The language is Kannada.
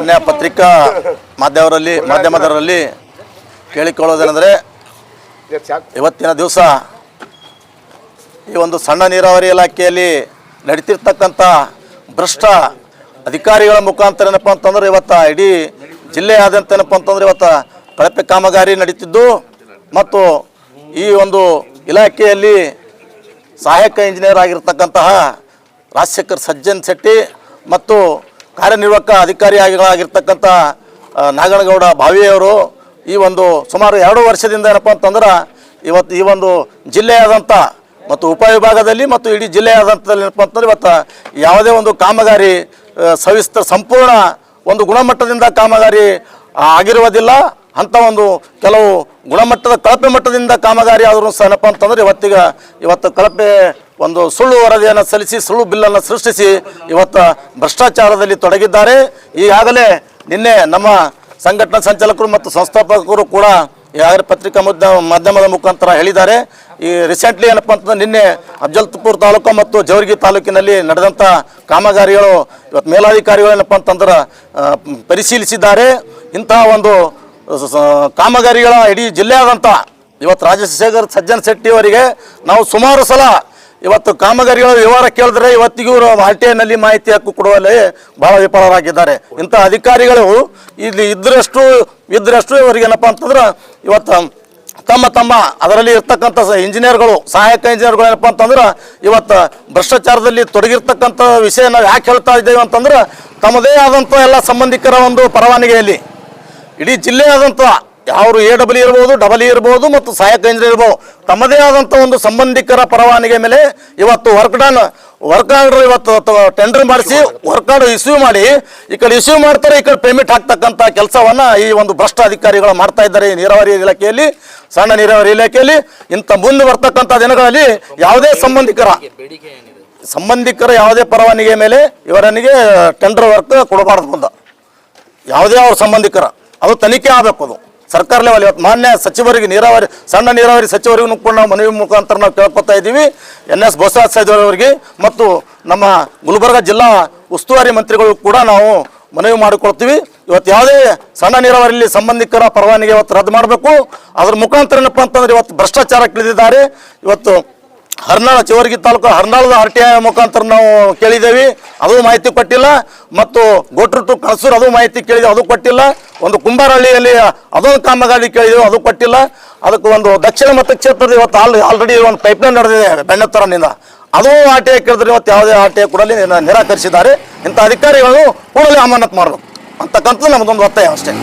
ಮಾನ್ಯ ಪತ್ರಿಕಾ ಮಾಧ್ಯಮರಲ್ಲಿ ಮಾಧ್ಯಮದವರಲ್ಲಿ ಕೇಳಿಕೊಳ್ಳೋದೇನೆಂದರೆ ಇವತ್ತಿನ ದಿವಸ ಈ ಒಂದು ಸಣ್ಣ ನೀರಾವರಿ ಇಲಾಖೆಯಲ್ಲಿ ನಡೀತಿರ್ತಕ್ಕಂಥ ಭ್ರಷ್ಟ ಅಧಿಕಾರಿಗಳ ಮುಖಾಂತರ ಏನಪ್ಪ ಅಂತಂದ್ರೆ ಇವತ್ತು ಇಡೀ ಜಿಲ್ಲೆಯಾದ್ಯಂತ ಏನಪ್ಪ ಅಂತಂದ್ರೆ ಇವತ್ತು ಕಳಪೆ ಕಾಮಗಾರಿ ನಡೀತಿದ್ದು ಮತ್ತು ಈ ಒಂದು ಇಲಾಖೆಯಲ್ಲಿ ಸಹಾಯಕ ಇಂಜಿನಿಯರ್ ಆಗಿರ್ತಕ್ಕಂತಹ ರಾಜಶೇಖರ್ ಸಜ್ಜನ್ ಶೆಟ್ಟಿ ಮತ್ತು ಕಾರ್ಯನಿರ್ವಾಹಕ ಅಧಿಕಾರಿಯಾಗಿರ್ತಕ್ಕಂಥ ನಾಗನಗೌಡ ಭಾವಿಯವರು ಈ ಒಂದು ಸುಮಾರು ಎರಡು ವರ್ಷದಿಂದ ಏನಪ್ಪ ಅಂತಂದ್ರೆ ಇವತ್ತು ಈ ಒಂದು ಜಿಲ್ಲೆಯಾದಂಥ ಮತ್ತು ಉಪವಿಭಾಗದಲ್ಲಿ ಮತ್ತು ಇಡೀ ಜಿಲ್ಲೆಯಾದಂಥದಲ್ಲಿ ಏನಪ್ಪ ಅಂತಂದ್ರೆ ಇವತ್ತು ಯಾವುದೇ ಒಂದು ಕಾಮಗಾರಿ ಸವಿಸ್ತ ಸಂಪೂರ್ಣ ಒಂದು ಗುಣಮಟ್ಟದಿಂದ ಕಾಮಗಾರಿ ಆಗಿರುವುದಿಲ್ಲ. ಅಂಥ ಒಂದು ಕೆಲವು ಗುಣಮಟ್ಟದ, ಕಳಪೆ ಮಟ್ಟದಿಂದ ಕಾಮಗಾರಿ ಆದರೂ ಸಹ ಏನಪ್ಪ ಅಂತಂದ್ರೆ ಇವತ್ತಿಗ ಇವತ್ತು ಕಳಪೆ ಒಂದು ಸುಳ್ಳು ವರದಿಯನ್ನು ಸಲ್ಲಿಸಿ, ಸುಳ್ಳು ಬಿಲ್ಲನ್ನು ಸೃಷ್ಟಿಸಿ ಇವತ್ತು ಭ್ರಷ್ಟಾಚಾರದಲ್ಲಿ ತೊಡಗಿದ್ದಾರೆ. ಈಗಾಗಲೇ ನಿನ್ನೆ ನಮ್ಮ ಸಂಘಟನಾ ಸಂಚಾಲಕರು ಮತ್ತು ಸಂಸ್ಥಾಪಕರು ಕೂಡ ಈಗಾಗಲೇ ಪತ್ರಿಕಾ ಮುದ್ದ, ಮಾಧ್ಯಮದ ಮುಖಾಂತರ ಹೇಳಿದ್ದಾರೆ. ಈ ರೀಸೆಂಟ್ಲಿ ಏನಪ್ಪ ಅಂತಂದ್ರೆ ನಿನ್ನೆ ಅಫಜಲ್ಪುರ್ ತಾಲೂಕು ಮತ್ತು ಜವರ್ಗಿ ತಾಲೂಕಿನಲ್ಲಿ ನಡೆದಂಥ ಕಾಮಗಾರಿಗಳು ಇವತ್ತು ಮೇಲಾಧಿಕಾರಿಗಳು ಏನಪ್ಪ ಅಂತಂದ್ರೆ ಪರಿಶೀಲಿಸಿದ್ದಾರೆ. ಇಂತಹ ಒಂದು ಕಾಮಗಾರಿಗಳ ಇಡೀ ಜಿಲ್ಲೆಯಾದಂಥ ಇವತ್ತು ರಾಜಶೇಖರ್ ಸಜ್ಜನ್ ಶೆಟ್ಟಿ ಅವರಿಗೆ ನಾವು ಸುಮಾರು ಸಲ ಇವತ್ತು ಕಾಮಗಾರಿಗಳ ವಿವರ ಕೇಳಿದ್ರೆ ಇವತ್ತಿಗೂ ಐನಲ್ಲಿ ಮಾಹಿತಿ ಹಕ್ಕು ಕೊಡುವಲ್ಲಿ ಬಹಳ ವಿಫಲರಾಗಿದ್ದಾರೆ. ಇಂಥ ಅಧಿಕಾರಿಗಳು ಇಲ್ಲಿ ಇದ್ರಷ್ಟು ಇದ್ರಷ್ಟು ಇವರಿಗೆ ಏನಪ್ಪ ಅಂತಂದ್ರೆ ಇವತ್ತು ತಮ್ಮ ತಮ್ಮ ಅದರಲ್ಲಿ ಇರ್ತಕ್ಕಂಥ ಇಂಜಿನಿಯರ್ಗಳು, ಸಹಾಯಕ ಇಂಜಿನಿಯರ್ಗಳು ಏನಪ್ಪ ಅಂತಂದ್ರೆ ಇವತ್ತು ಭ್ರಷ್ಟಾಚಾರದಲ್ಲಿ ತೊಡಗಿರ್ತಕ್ಕಂಥ ವಿಷಯ ನಾವು ಯಾಕೆ ಹೇಳ್ತಾ ಇದ್ದೇವೆ ಅಂತಂದ್ರೆ ತಮ್ಮದೇ ಆದಂಥ ಎಲ್ಲ ಸಂಬಂಧಿಕರ ಒಂದು ಪರವಾನಗಿಯಲ್ಲಿ. ಇಡೀ ಜಿಲ್ಲೆಯಾದಂಥ ಅವರು ಎ ಡಬ್ಲ್ಯೂ ಇರ್ಬೋದು ಡಬಲ್ ಇರ್ಬೋದು ಮತ್ತು ಸಹಾಯಕ ಇಂಜಿನಿಯರ್ ಇರ್ಬೋದು. ತಮ್ಮದೇ ಆದಂಥ ಒಂದು ಸಂಬಂಧಿಕರ ಪರವಾನಿಗೆ ಮೇಲೆ ಇವತ್ತು ವರ್ಕ್ ಡನ್ ವರ್ಕ್ ಆರ್ಡರ್ ಇವತ್ತು ಟೆಂಡರ್ ಮಾಡಿಸಿ ವರ್ಕ್ ಆರ್ಡರ್ ಇಶ್ಯೂ ಮಾಡಿ, ಈ ಕಡೆ ಇಶ್ಯೂ ಮಾಡ್ತಾರೆ, ಈ ಕಡೆ ಪೇಮೆಂಟ್ ಹಾಕ್ತಕ್ಕಂಥ ಕೆಲಸವನ್ನ ಈ ಒಂದು ಭ್ರಷ್ಟ ಅಧಿಕಾರಿಗಳು ಮಾಡ್ತಾ ಇದ್ದಾರೆ ಈ ನೀರಾವರಿ ಇಲಾಖೆಯಲ್ಲಿ, ಸಣ್ಣ ನೀರಾವರಿ ಇಲಾಖೆಯಲ್ಲಿ. ಇಂಥ ಮುಂದೆ ಬರ್ತಕ್ಕಂಥ ದಿನಗಳಲ್ಲಿ ಯಾವುದೇ ಸಂಬಂಧಿಕರ ಸಂಬಂಧಿಕರ ಯಾವುದೇ ಪರವಾನಿಗೆ ಮೇಲೆ ಇವರನಿಗೆ ಟೆಂಡರ್ ವರ್ಕ್ ಕೊಡಬಾರ್ದು ಮುಂದೆ ಯಾವುದೇ ಅವ್ರ ಸಂಬಂಧಿಕರ. ಅದು ತನಿಖೆ ಆಗಬೇಕು ಅದು. ಸರ್ಕಾರ ಲೆವೆಲ್ ಇವತ್ತು ಮಾನ್ಯ ಸಚಿವರಿಗೆ ನೀರಾವರಿ, ಸಣ್ಣ ನೀರಾವರಿ ಸಚಿವರಿಗೂ ಕೂಡ ನಾವು ಮನವಿ ಮುಖಾಂತರ ನಾವು ಕೇಳ್ಕೊತಾ ಇದ್ದೀವಿ. ಎನ್ ಎಸ್ ಬಸವರಾಜ್ ಸಾಹೇಬ್ರವರಿಗೆ ಮತ್ತು ನಮ್ಮ ಗುಲ್ಬರ್ಗ ಜಿಲ್ಲಾ ಉಸ್ತುವಾರಿ ಮಂತ್ರಿಗಳು ಕೂಡ ನಾವು ಮನವಿ ಮಾಡಿಕೊಳ್ತೀವಿ. ಇವತ್ತು ಯಾವುದೇ ಸಣ್ಣ ನೀರಾವರಿಯಲ್ಲಿ ಸಂಬಂಧಿಕರ ಪರವಾನಿಗೆ ಇವತ್ತು ರದ್ದು ಮಾಡಬೇಕು. ಅದ್ರ ಮುಖಾಂತರ ಏನಪ್ಪ ಅಂತಂದ್ರೆ ಇವತ್ತು ಭ್ರಷ್ಟಾಚಾರಕ್ಕೆ ಇಳಿದಿದ್ದಾರೆ ಇವತ್ತು ಹರ್ನಾಳ ಚಿವರ್ಗಿ ತಾಲೂಕು ಹರ್ನಾಳದ ಆರ್ ಟಿ ಐ ಮುಖಾಂತರ ನಾವು ಕೇಳಿದ್ದೇವೆ ಅದು ಮಾಹಿತಿ ಕೊಟ್ಟಿಲ್ಲ. ಮತ್ತು ಗೋಟ್ರು ಟು ಕಳಸೂರು ಅದು ಮಾಹಿತಿ ಕೇಳಿದೆವು, ಅದು ಕೊಟ್ಟಿಲ್ಲ. ಒಂದು ಕುಂಬಾರಹಳ್ಳಿಯಲ್ಲಿ ಅದೊಂದು ಕಾಮಗಾರಿ ಕೇಳಿದೆವು, ಅದು ಕೊಟ್ಟಿಲ್ಲ. ಅದಕ್ಕೆ ಒಂದು ದಕ್ಷಿಣ ಮತಕ್ಷೇತ್ರದ ಇವತ್ತು ಆಲ್ ಆಲ್ರೆಡಿ ಒಂದು ಪೈಪ್ಲೈನ್ ನಡೆದಿದೆ ಬೆಣ್ಣತ್ತರನಿಂದ ಅದು ಆರ್ ಟಿ ಐ ಕೇಳಿದ್ರೆ ಇವತ್ತು ಯಾವುದೇ ಆರ್ ಟಿ ಐ ಕೂಡ ನಿರಾಕರಿಸಿದ್ದಾರೆ. ಇಂಥ ಅಧಿಕಾರಿಗಳು ಕೂಡಲೇ ಅಮಾನತ್ ಮಾಡಬೇಕು. ಅಂತಕ್ಕಂಥದ್ದು ನಮ್ಮದೊಂದು ಒತ್ತಾಯ ಅಷ್ಟೇ.